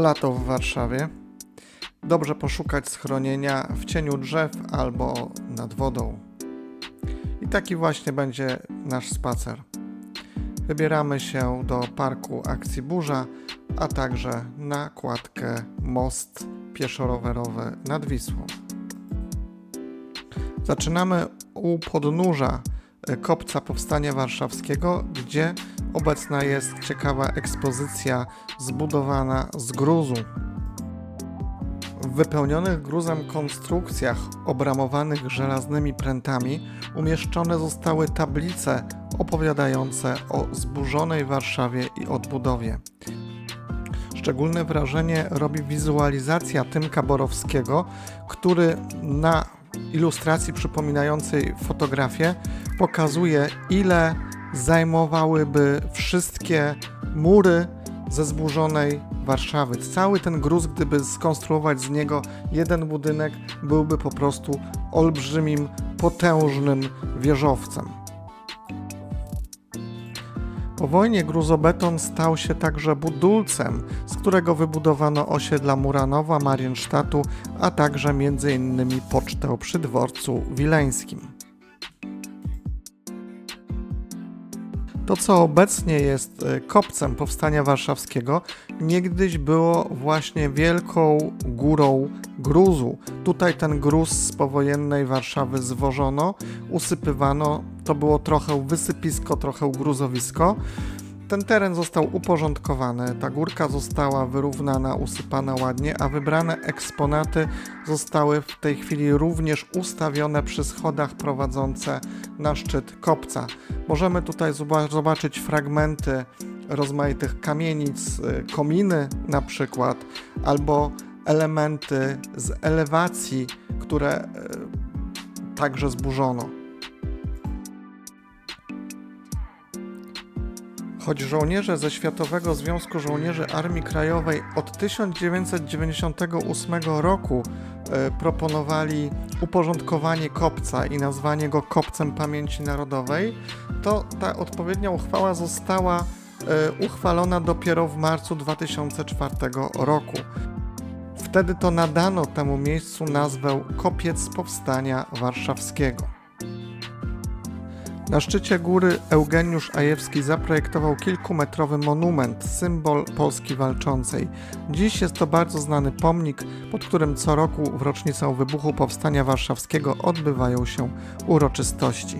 lato w Warszawie. Dobrze poszukać schronienia w cieniu drzew albo nad wodą. I taki właśnie będzie nasz spacer. Wybieramy się do parku Akcji Burza, a także na kładkę Most pieszo-rowerowy nad Wisłą. Zaczynamy u podnóża e, kopca Powstania Warszawskiego, gdzie obecna jest ciekawa ekspozycja zbudowana z gruzu. W wypełnionych gruzem konstrukcjach obramowanych żelaznymi prętami umieszczone zostały tablice opowiadające o zburzonej Warszawie i odbudowie. Szczególne wrażenie robi wizualizacja Tymka Borowskiego, który na ilustracji przypominającej fotografię pokazuje, ile zajmowałyby wszystkie mury ze zburzonej Warszawy. Cały ten gruz, gdyby skonstruować z niego jeden budynek, byłby po prostu olbrzymim, potężnym wieżowcem. Po wojnie gruzobeton stał się także budulcem, z którego wybudowano osiedla Muranowa, Mariensztatu, a także m.in. pocztę przy dworcu wileńskim. To, co obecnie jest e, kopcem powstania warszawskiego, niegdyś było właśnie wielką górą gruzu. Tutaj ten gruz z powojennej Warszawy zwożono, usypywano. To było trochę wysypisko, trochę gruzowisko. Ten teren został uporządkowany, ta górka została wyrównana, usypana ładnie, a wybrane eksponaty zostały w tej chwili również ustawione przy schodach prowadzące na szczyt kopca. Możemy tutaj zobaczyć fragmenty rozmaitych kamienic, y, kominy na przykład, albo elementy z elewacji, które y, także zburzono. Choć żołnierze ze Światowego Związku Żołnierzy Armii Krajowej od 1998 roku e, proponowali uporządkowanie kopca i nazwanie go Kopcem Pamięci Narodowej, to ta odpowiednia uchwała została e, uchwalona dopiero w marcu 2004 roku. Wtedy to nadano temu miejscu nazwę Kopiec Powstania Warszawskiego. Na szczycie góry Eugeniusz Ajewski zaprojektował kilkumetrowy monument, symbol Polski walczącej. Dziś jest to bardzo znany pomnik, pod którym co roku w rocznicę wybuchu Powstania Warszawskiego odbywają się uroczystości.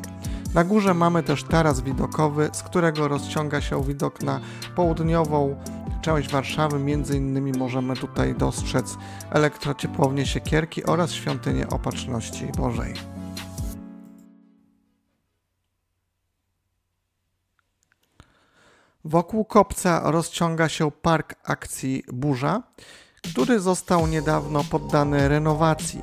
Na górze mamy też taras widokowy, z którego rozciąga się widok na południową część Warszawy. Między innymi możemy tutaj dostrzec elektrociepłownię Siekierki oraz świątynię Opatrzności Bożej. Wokół kopca rozciąga się park akcji Burza, który został niedawno poddany renowacji.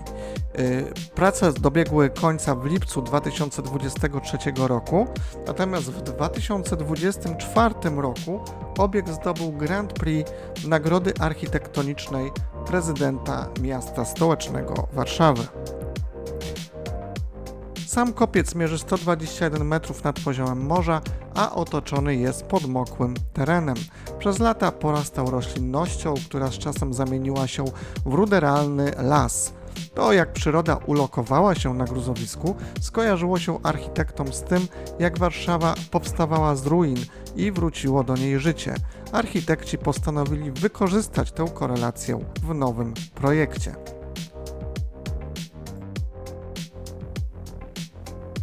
Y, prace dobiegły końca w lipcu 2023 roku, natomiast w 2024 roku obiekt zdobył Grand Prix Nagrody Architektonicznej prezydenta miasta stołecznego Warszawy. Sam kopiec mierzy 121 metrów nad poziomem morza, a otoczony jest podmokłym terenem. Przez lata porastał roślinnością, która z czasem zamieniła się w ruderalny las. To, jak przyroda ulokowała się na gruzowisku, skojarzyło się architektom z tym, jak Warszawa powstawała z ruin i wróciło do niej życie. Architekci postanowili wykorzystać tę korelację w nowym projekcie.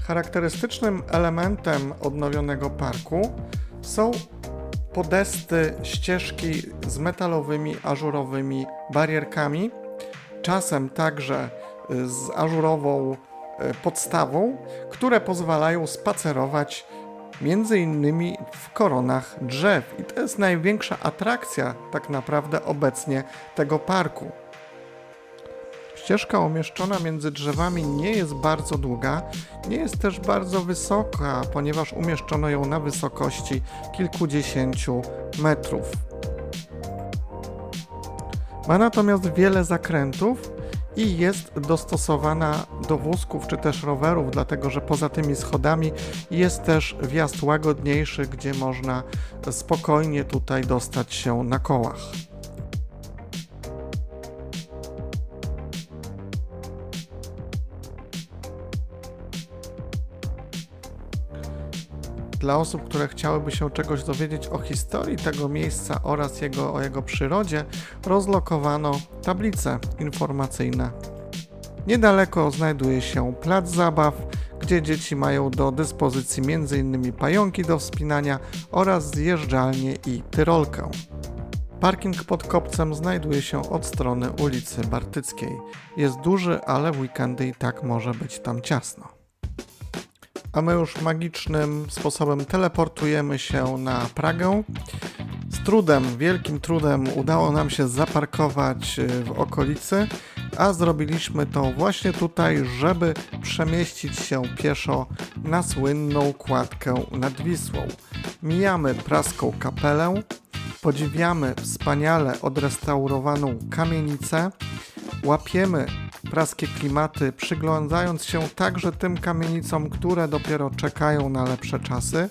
Charakterystycznym elementem odnowionego parku są podesty, ścieżki z metalowymi, ażurowymi barierkami, czasem także y, z ażurową y, podstawą, które pozwalają spacerować między innymi w koronach drzew. I to jest największa atrakcja tak naprawdę obecnie tego parku. Ścieżka umieszczona między drzewami nie jest bardzo długa, nie jest też bardzo wysoka, ponieważ umieszczono ją na wysokości kilkudziesięciu metrów. Ma natomiast wiele zakrętów i jest dostosowana do wózków czy też rowerów, dlatego że poza tymi schodami jest też wjazd łagodniejszy, gdzie można spokojnie tutaj dostać się na kołach. Dla osób, które chciałyby się czegoś dowiedzieć o historii tego miejsca oraz jego, o jego przyrodzie, rozlokowano tablice informacyjne. Niedaleko znajduje się plac zabaw, gdzie dzieci mają do dyspozycji m.in. pająki do wspinania oraz zjeżdżalnię i tyrolkę. Parking pod kopcem znajduje się od strony ulicy Bartyckiej. Jest duży, ale w weekendy i tak może być tam ciasno. A my już magicznym sposobem teleportujemy się na Pragę. Z trudem, wielkim trudem udało nam się zaparkować y, w okolicy, a zrobiliśmy to właśnie tutaj, żeby przemieścić się pieszo na słynną kładkę nad Wisłą. Mijamy praską kapelę, podziwiamy wspaniale odrestaurowaną kamienicę, łapiemy praskie klimaty, przyglądając się także tym kamienicom, które dopiero czekają na lepsze czasy.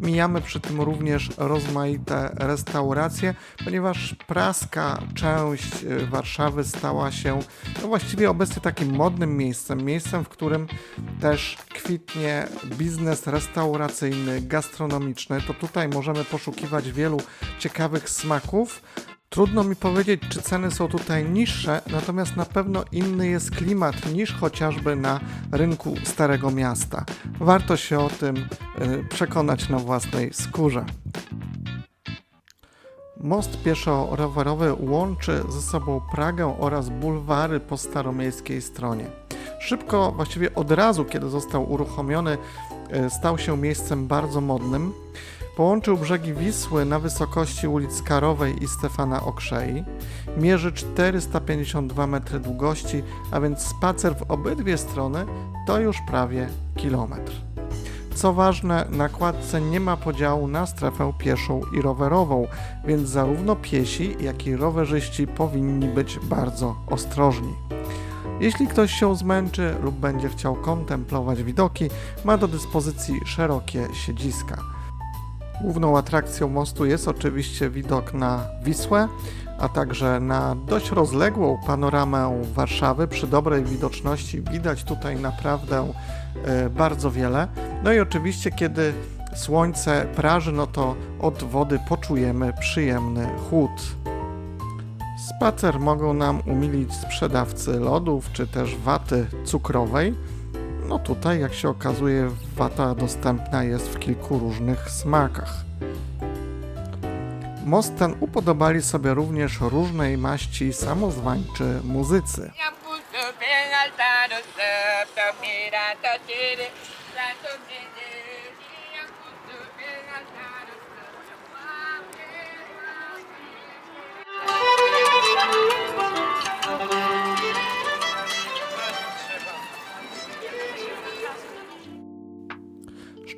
Mijamy przy tym również rozmaite restauracje, ponieważ praska część y, Warszawy stała się no właściwie obecnie takim modnym miejscem, miejscem, w którym też kwitnie biznes restauracyjny, gastronomiczny. To tutaj możemy poszukiwać wielu ciekawych smaków. Trudno mi powiedzieć, czy ceny są tutaj niższe, natomiast na pewno inny jest klimat niż chociażby na rynku Starego Miasta. Warto się o tym y, przekonać na własnej skórze. Most pieszo-rowerowy łączy ze sobą Pragę oraz bulwary po staromiejskiej stronie. Szybko, właściwie od razu, kiedy został uruchomiony, y, stał się miejscem bardzo modnym. Połączył brzegi Wisły na wysokości ulic Karowej i Stefana Okrzei. Mierzy 452 metry długości, a więc spacer w obydwie strony to już prawie kilometr. Co ważne, na kładce nie ma podziału na strefę pieszą i rowerową, więc zarówno piesi, jak i rowerzyści powinni być bardzo ostrożni. Jeśli ktoś się zmęczy lub będzie chciał kontemplować widoki, ma do dyspozycji szerokie siedziska. Główną atrakcją mostu jest oczywiście widok na Wisłę, a także na dość rozległą panoramę Warszawy. Przy dobrej widoczności widać tutaj naprawdę e, bardzo wiele. No i oczywiście, kiedy słońce praży, no to od wody poczujemy przyjemny chłód. Spacer mogą nam umilić sprzedawcy lodów czy też waty cukrowej. No tutaj, jak się okazuje, wata dostępna jest w kilku różnych smakach. Most ten upodobali sobie również różnej maści samozwańczy muzycy.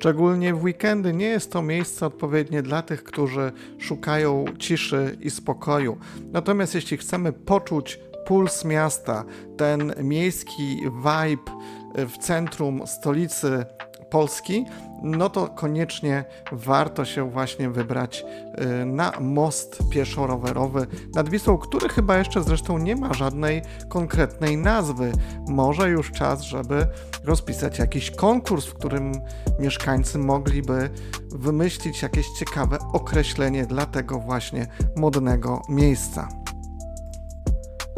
Szczególnie w weekendy nie jest to miejsce odpowiednie dla tych, którzy szukają ciszy i spokoju. Natomiast jeśli chcemy poczuć puls miasta, ten miejski vibe w centrum stolicy Polski, no to koniecznie warto się właśnie wybrać y, na most pieszo-rowerowy nad Wisłą, który chyba jeszcze zresztą nie ma żadnej konkretnej nazwy. Może już czas, żeby rozpisać jakiś konkurs, w którym mieszkańcy mogliby wymyślić jakieś ciekawe określenie dla tego właśnie modnego miejsca.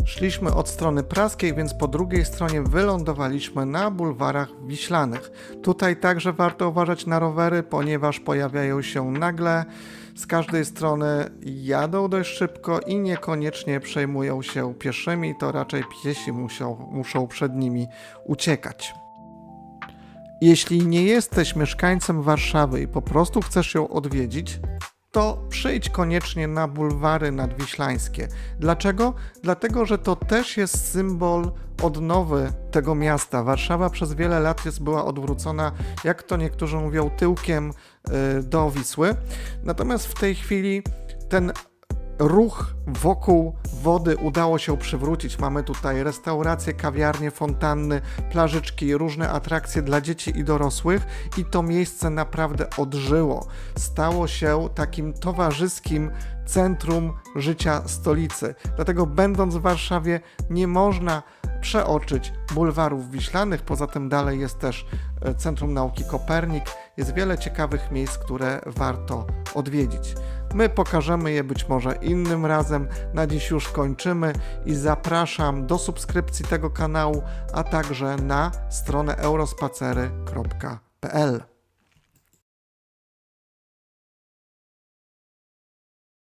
Szliśmy od strony praskiej, więc po drugiej stronie wylądowaliśmy na bulwarach wiślanych. Tutaj także warto uważać na rowery, ponieważ pojawiają się nagle z każdej strony, jadą dość szybko i niekoniecznie przejmują się pieszymi, to raczej piesi muszą, muszą przed nimi uciekać. Jeśli nie jesteś mieszkańcem Warszawy i po prostu chcesz ją odwiedzić, to przyjdź koniecznie na bulwary nadwiślańskie. Dlaczego? Dlatego, że to też jest symbol odnowy tego miasta. Warszawa przez wiele lat jest, była odwrócona, jak to niektórzy mówią, tyłkiem y, do Wisły. Natomiast w tej chwili ten ruch wokół wody udało się przywrócić. Mamy tutaj restauracje, kawiarnie, fontanny, plażyczki, różne atrakcje dla dzieci i dorosłych i to miejsce naprawdę odżyło. Stało się takim towarzyskim centrum życia stolicy. Dlatego będąc w Warszawie nie można przeoczyć bulwarów wiślanych. Poza tym dalej jest też e, Centrum Nauki Kopernik jest wiele ciekawych miejsc, które warto odwiedzić. My pokażemy je być może innym razem. Na dziś już kończymy i zapraszam do subskrypcji tego kanału, a także na stronę eurospacery.pl.